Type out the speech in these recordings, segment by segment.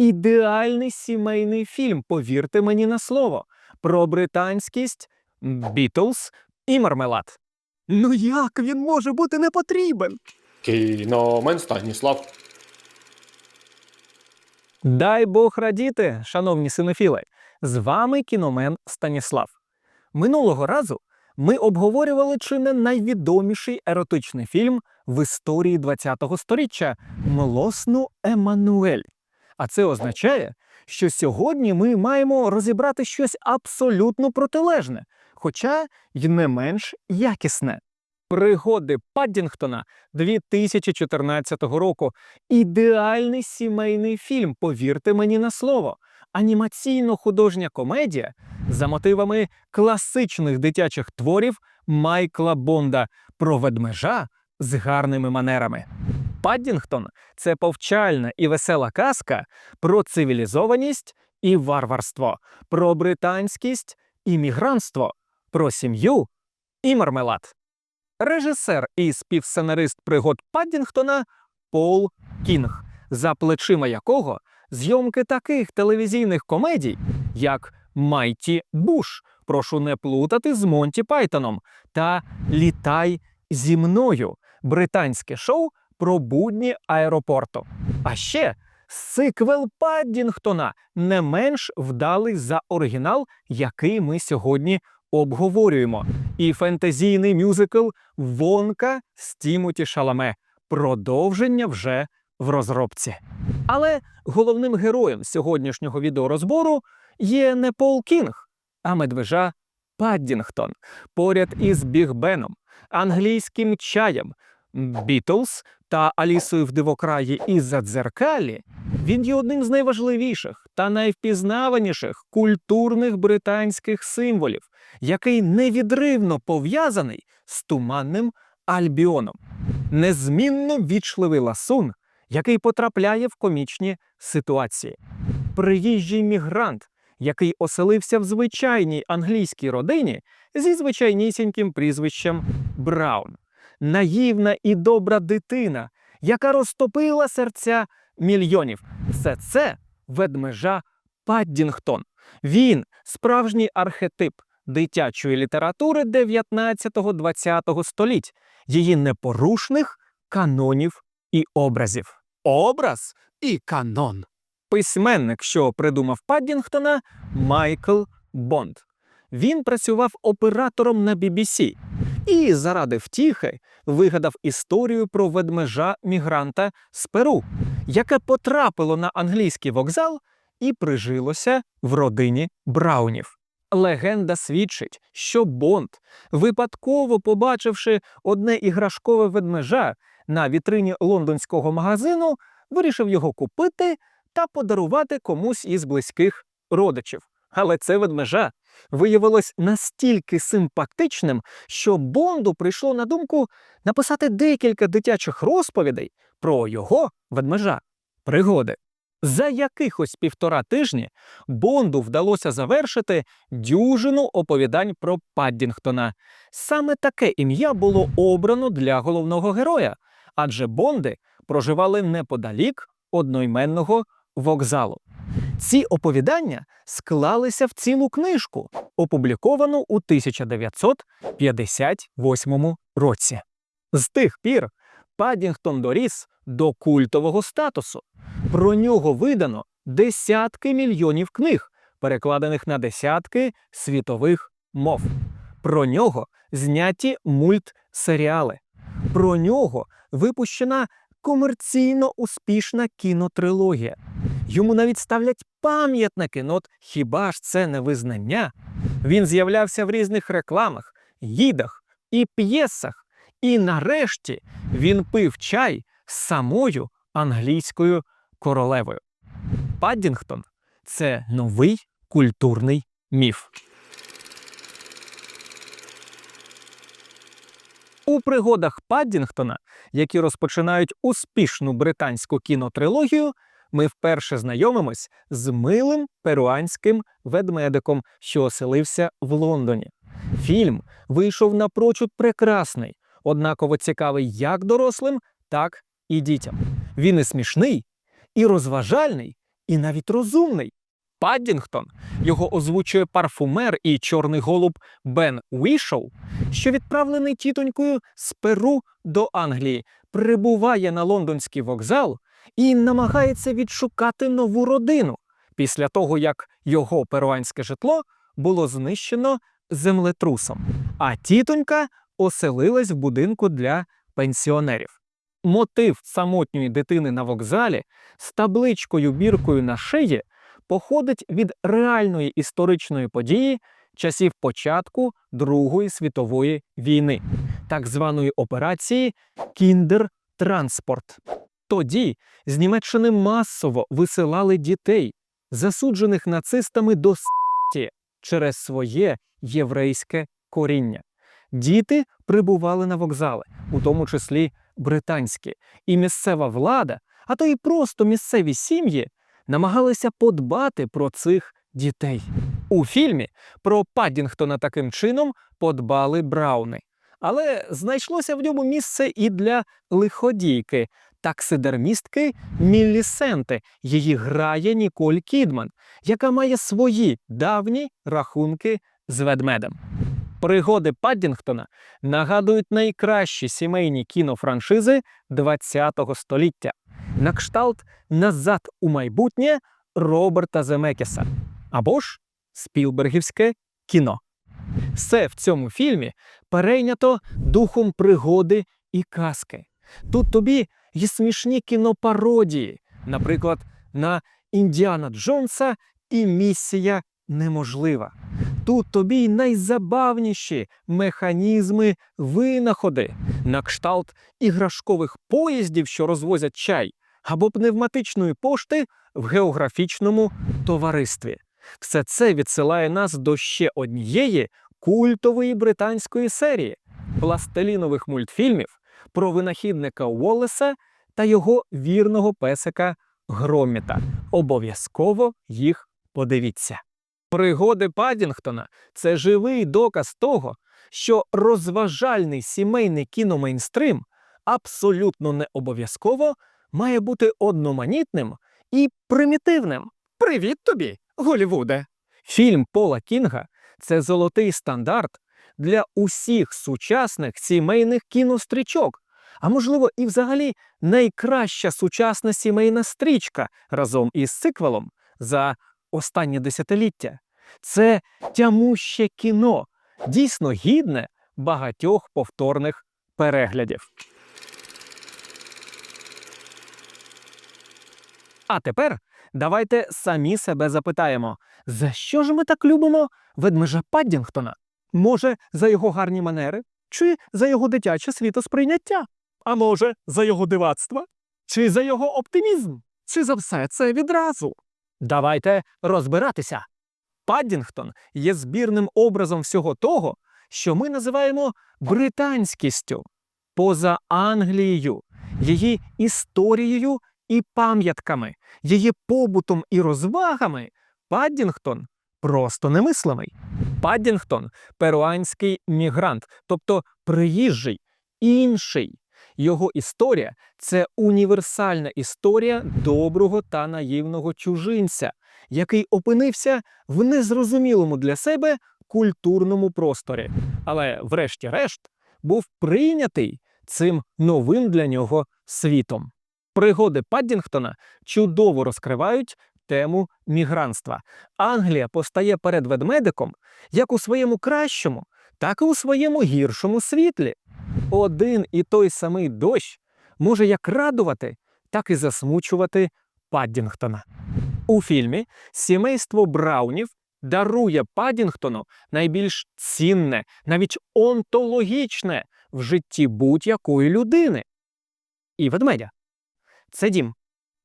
ідеальний сімейний фільм, повірте мені на слово, про британськість, Бітлз і мармелад. Ну як він може бути не потрібен? Кіномен Станіслав. Дай Бог радіти, шановні синофіли! З вами кіномен Станіслав. Минулого разу ми обговорювали чи не найвідоміший еротичний фільм в історії ХХ століття Млосну Еммануель. А це означає, що сьогодні ми маємо розібрати щось абсолютно протилежне, хоча й не менш якісне. Пригоди Паддінгтона 2014 року. Ідеальний сімейний фільм, повірте мені на слово. Анімаційно-художня комедія за мотивами класичних дитячих творів Майкла Бонда про ведмежа з гарними манерами. Паддінгтон це повчальна і весела казка про цивілізованість і варварство, про британськість і мігрантство, про сім'ю і мармелад. Режисер і співсценарист пригод Паддінгтона Пол Кінг, за плечима якого зйомки таких телевізійних комедій, як Майті Буш, прошу не плутати з Монті Пайтоном та Літай зі мною британське шоу про будні аеропорту. А ще сиквел Паддінгтона не менш вдалий за оригінал, який ми сьогодні обговорюємо. І фентезійний мюзикл Вонка з Тімоті Шаламе. Продовження вже в розробці. Але головним героєм сьогоднішнього відеорозбору є не Пол Кінг, а медвежа Паддінгтон поряд із Біг Беном, англійським чаєм, Бітлз та Алісою в дивокраї із Задзеркалі. Він є одним з найважливіших та найвпізнаваніших культурних британських символів, який невідривно пов'язаний з туманним Альбіоном. Незмінно вічливий ласун, який потрапляє в комічні ситуації. Приїжджий мігрант, який оселився в звичайній англійській родині зі звичайнісіньким прізвищем Браун. Наївна і добра дитина, яка розтопила серця мільйонів. Все це ведмежа Паддінгтон. Він справжній архетип дитячої літератури 19-20 століть, її непорушних канонів і образів. Образ і канон. Письменник, що придумав Паддінгтона, Майкл Бонд. Він працював оператором на BBC і заради втіхи вигадав історію про ведмежа мігранта з Перу, яке потрапило на англійський вокзал і прижилося в родині Браунів. Легенда свідчить, що Бонд, випадково побачивши одне іграшкове ведмежа на вітрині лондонського магазину, вирішив його купити та подарувати комусь із близьких родичів. Але це ведмежа виявилось настільки симпатичним, що Бонду прийшло на думку написати декілька дитячих розповідей про його ведмежа. Пригоди. За якихось півтора тижні Бонду вдалося завершити дюжину оповідань про Паддінгтона. Саме таке ім'я було обрано для головного героя, адже Бонди проживали неподалік одноіменного вокзалу. Ці оповідання склалися в цілу книжку, опубліковану у 1958 році. З тих пір Паддінгтон доріс до культового статусу. Про нього видано десятки мільйонів книг, перекладених на десятки світових мов. Про нього зняті мультсеріали. Про нього випущена комерційно успішна кінотрилогія. Йому навіть ставлять пам'ятники, ну от хіба ж це не визнання? Він з'являвся в різних рекламах, гідах і п'єсах. І нарешті він пив чай з самою англійською королевою. Паддінгтон це новий культурний міф. У пригодах Паддінгтона, які розпочинають успішну британську кінотрилогію, ми вперше знайомимось з милим перуанським ведмедиком, що оселився в Лондоні. Фільм вийшов напрочуд прекрасний, однаково цікавий як дорослим, так і дітям. Він і смішний, і розважальний, і навіть розумний. Паддінгтон його озвучує парфумер і чорний голуб Бен Уішоу, що відправлений тітонькою з Перу до Англії, прибуває на лондонський вокзал і намагається відшукати нову родину після того, як його перуанське житло було знищено землетрусом, а тітонька оселилась в будинку для пенсіонерів. Мотив самотньої дитини на вокзалі з табличкою біркою на шиї походить від реальної історичної події часів початку Другої світової війни, так званої операції Кіндертранспорт. Тоді з Німеччини масово висилали дітей, засуджених нацистами до смерті через своє єврейське коріння. Діти прибували на вокзали, у тому числі британські, і місцева влада, а то й просто місцеві сім'ї намагалися подбати про цих дітей. У фільмі про Паддінгтона таким чином подбали Брауни. Але знайшлося в ньому місце і для лиходійки, таксидермістки Міллісенти. Її грає Ніколь Кідман, яка має свої давні рахунки з ведмедем. Пригоди Паддінгтона нагадують найкращі сімейні кінофраншизи ХХ століття на кшталт Назад у майбутнє Роберта Земекіса або ж Спілбергівське кіно. Все в цьому фільмі перейнято духом пригоди і казки. Тут тобі є смішні кінопародії, наприклад, на Індіана Джонса і Місія неможлива. Тут тобі й найзабавніші механізми винаходи на кшталт іграшкових поїздів, що розвозять чай, або пневматичної пошти в географічному товаристві. Все це відсилає нас до ще однієї культової британської серії пластилінових мультфільмів про винахідника Уоллеса та його вірного песика Громіта. Обов'язково їх подивіться. Пригоди Паддінгтона – це живий доказ того, що розважальний сімейний кіномейнстрим абсолютно не обов'язково має бути одноманітним і примітивним. Привіт тобі, Голівуде! Фільм Пола Кінга це золотий стандарт для усіх сучасних сімейних кінострічок, а можливо, і взагалі найкраща сучасна сімейна стрічка разом із сиквелом за останнє десятиліття. Це тямуще кіно, дійсно гідне багатьох повторних переглядів. А тепер давайте самі себе запитаємо, за що ж ми так любимо ведмежа Паддінгтона? Може, за його гарні манери, чи за його дитяче світосприйняття? А може, за його дивацтво? Чи за його оптимізм? Чи за все це відразу? Давайте розбиратися. Паддінгтон є збірним образом всього того, що ми називаємо британськістю, поза Англією, її історією і пам'ятками, її побутом і розвагами. Паддінгтон просто немислимий. Паддінгтон перуанський мігрант, тобто приїжджий, інший. Його історія це універсальна історія доброго та наївного чужинця, який опинився в незрозумілому для себе культурному просторі, але, врешті-решт, був прийнятий цим новим для нього світом. Пригоди Паддінгтона чудово розкривають тему мігрантства. Англія постає перед ведмедиком як у своєму кращому, так і у своєму гіршому світлі. Один і той самий дощ може як радувати, так і засмучувати Паддінгтона. У фільмі сімейство Браунів дарує Паддінгтону найбільш цінне, навіть онтологічне в житті будь-якої людини. І ведмедя. Це дім.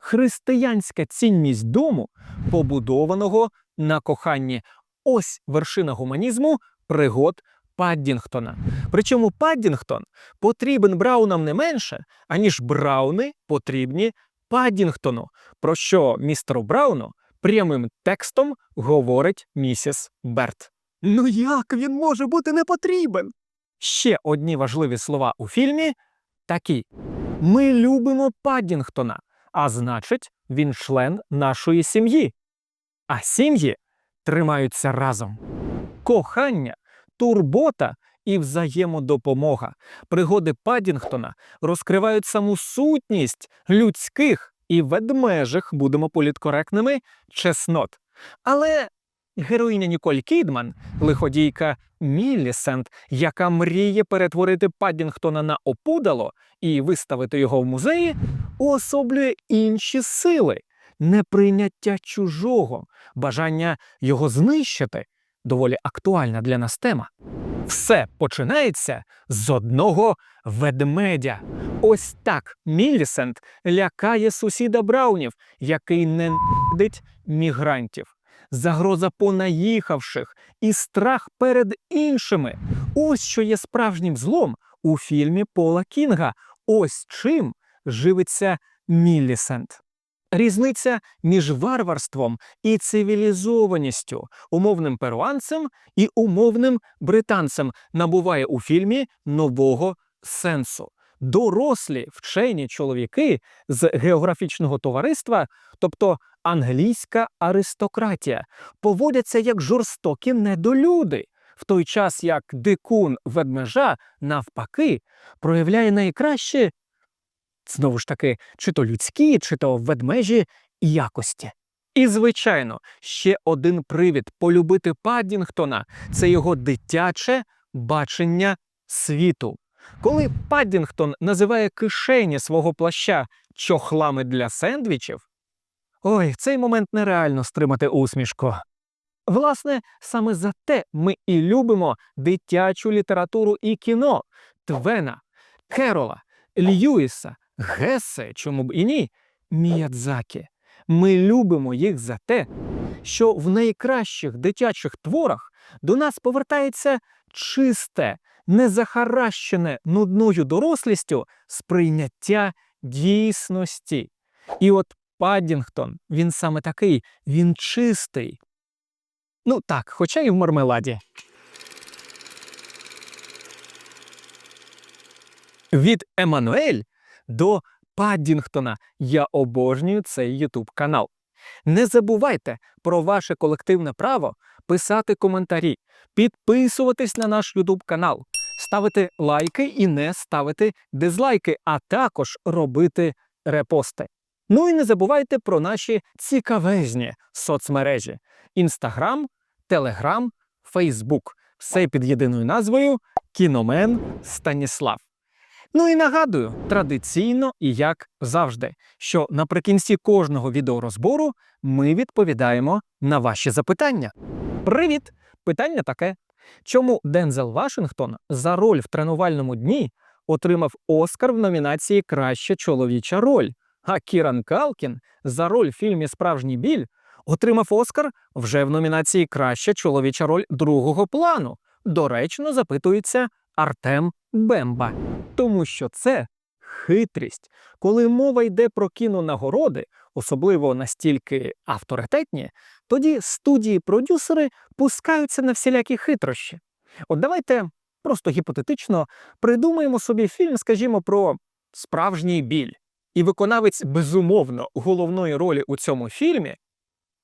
Християнська цінність дому, побудованого на коханні. Ось вершина гуманізму пригод Паддінгтона. Причому Паддінгтон потрібен Браунам не менше, аніж Брауни потрібні Паддінгтону, про що містеру Брауну прямим текстом говорить місіс Берт. Ну як він може бути не потрібен? Ще одні важливі слова у фільмі такі: Ми любимо Паддінгтона, а значить, він член нашої сім'ї. А сім'ї тримаються разом. Кохання, турбота і взаємодопомога. Пригоди Паддінгтона розкривають саму сутність людських і ведмежих, будемо політкоректними, чеснот. Але героїня Ніколь Кідман, лиходійка Міллісент, яка мріє перетворити Паддінгтона на опудало і виставити його в музеї, уособлює інші сили, неприйняття чужого, бажання його знищити. Доволі актуальна для нас тема. Все починається з одного ведмедя. Ось так Міллісент лякає сусіда Браунів, який ненавидить мігрантів. Загроза понаїхавших і страх перед іншими. Ось що є справжнім злом у фільмі Пола Кінга. Ось чим живиться Міллісент. Різниця між варварством і цивілізованістю, умовним перуанцем і умовним британцем набуває у фільмі нового сенсу. Дорослі вчені чоловіки з географічного товариства, тобто англійська аристократія, поводяться як жорстокі недолюди, в той час як дикун ведмежа, навпаки, проявляє найкраще знову ж таки, чи то людські, чи то ведмежі якості. І, звичайно, ще один привід полюбити Паддінгтона це його дитяче бачення світу. Коли Паддінгтон називає кишені свого плаща чохлами для сендвічів, ой, в цей момент нереально стримати усмішку. Власне, саме за те ми і любимо дитячу літературу і кіно Твена, Керола, Льюіса, Гесе, чому б і ні, Міядзакі. Ми любимо їх за те, що в найкращих дитячих творах до нас повертається чисте, незахаращене нудною дорослістю сприйняття дійсності. І от Паддінгтон, він саме такий, він чистий. Ну так, хоча і в мармеладі. Від Еммануель до Паддінгтона. Я обожнюю цей Ютуб канал. Не забувайте про ваше колективне право писати коментарі, підписуватись на наш Ютуб канал, ставити лайки і не ставити дизлайки, а також робити репости. Ну і не забувайте про наші цікавезні соцмережі: Інстаграм, Телеграм, Фейсбук. Все під єдиною назвою Кіномен Станіслав. Ну і нагадую, традиційно і як завжди, що наприкінці кожного відеорозбору ми відповідаємо на ваші запитання. Привіт! Питання таке: чому Дензел Вашингтон за роль в тренувальному дні отримав Оскар в номінації Краща чоловіча роль, а Кіран Калкін за роль в фільмі Справжній біль отримав Оскар вже в номінації Краща чоловіча роль другого плану. Доречно запитується Артем Бемба. Тому що це хитрість. Коли мова йде про кінонагороди, особливо настільки авторитетні, тоді студії-продюсери пускаються на всілякі хитрощі. От давайте просто гіпотетично придумаємо собі фільм, скажімо, про справжній біль. І виконавець, безумовно, головної ролі у цьому фільмі,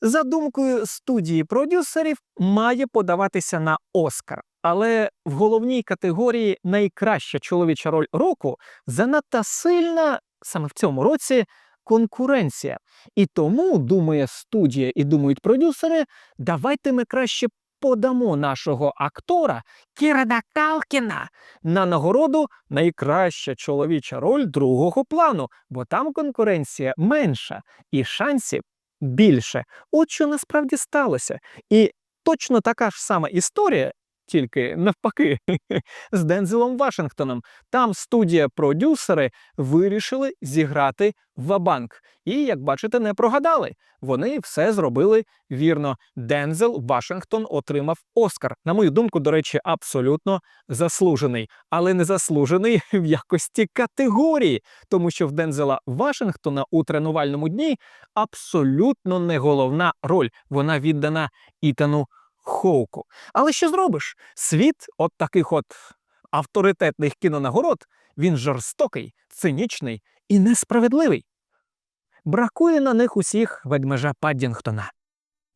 за думкою студії продюсерів, має подаватися на Оскар. Але в головній категорії найкраща чоловіча роль року занадто сильна саме в цьому році конкуренція. І тому, думає студія і думають продюсери, давайте ми краще подамо нашого актора Кірана Калкіна на нагороду найкраща чоловіча роль другого плану, бо там конкуренція менша і шансів більше. От що насправді сталося. І точно така ж сама історія, тільки навпаки, з Дензелом Вашингтоном. Там студія-продюсери вирішили зіграти вабанк. І, як бачите, не прогадали. Вони все зробили вірно. Дензел Вашингтон отримав Оскар. На мою думку, до речі, абсолютно заслужений, але не заслужений в якості категорії, тому що в Дензела Вашингтона у тренувальному дні абсолютно не головна роль. Вона віддана Ітану Хоуку. Але що зробиш? Світ от таких от авторитетних кінонагород він жорстокий, цинічний і несправедливий. Бракує на них усіх ведмежа Паддінгтона.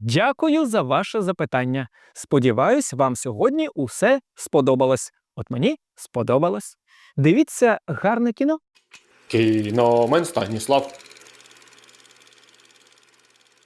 Дякую за ваше запитання. Сподіваюсь, вам сьогодні усе сподобалось. От мені сподобалось. Дивіться гарне кіно. Кіномен Станіслав.